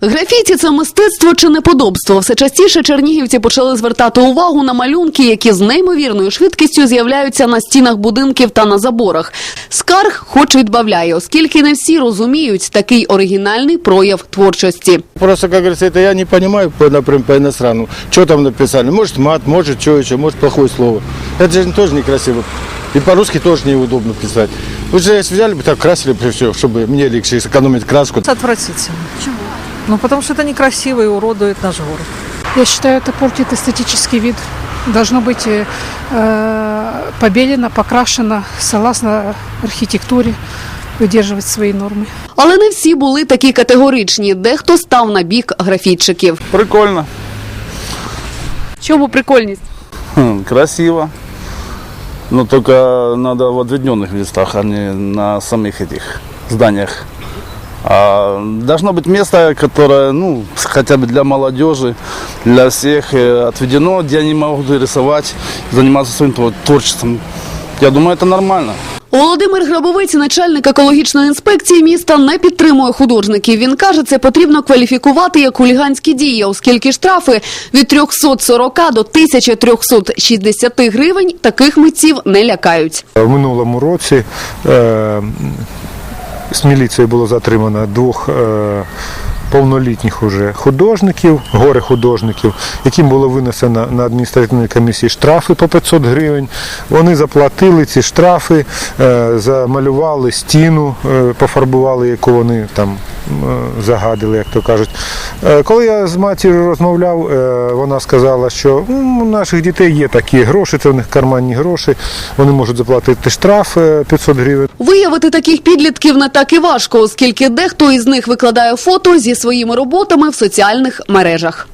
Графіті це мистецтво чи неподобство. Все частіше чернігівці почали звертати увагу на малюнки, які з неймовірною швидкістю з'являються на стінах будинків та на заборах. Скарг хоч відбавляє, оскільки не всі розуміють такий оригінальний прояв творчості. Просто, как говорится, это я не понимаю, по, например, по иностранному, что там написали. Может мат, может что еще, может плохое слово. Это же тоже некрасиво. И по-русски тоже неудобно писать. Лучше если взяли бы так, красили бы все, чтобы мне легче сэкономить краску. Отвратительно. Почему? Ну, потому что это некрасиво и уродует наш город. Я считаю, это портит эстетический вид. Должно быть э, э, побелено, покрашено, согласно архитектуре, выдерживать свои нормы. Але не всі були такі категоричні. Дехто став на бік графітчиків. Прикольно, Чому прикольність? Хм, красиво. Но только надо в отведенных местах, а не на самих этих зданиях. А должно быть место, которое, ну, хотя бы для молодежи, для всех э, отведено, где они могут рисовать, заниматься своим тво- творчеством. Я думаю, это нормально. Володимир Грабовець, начальник екологічної інспекції міста, не підтримує художників. Він каже, це потрібно кваліфікувати як хуліганські дії, оскільки штрафи від 340 до 1360 гривень таких митців не лякають. В минулому році е, з міліцією було затримано двох е, повнолітніх уже художників, горе художників, яким було винесено на адміністративній комісії штрафи по 500 гривень. Вони заплатили ці штрафи, е, замалювали стіну, е, пофарбували, яку вони там е, загадили, як то кажуть. Коли я з матір'ю розмовляв, вона сказала, що у наших дітей є такі гроші, це в них карманні гроші, вони можуть заплатити штраф е, 500 гривень. Виявити таких підлітків не так і важко, оскільки дехто із них викладає фото зі своїми роботами в соціальних мережах.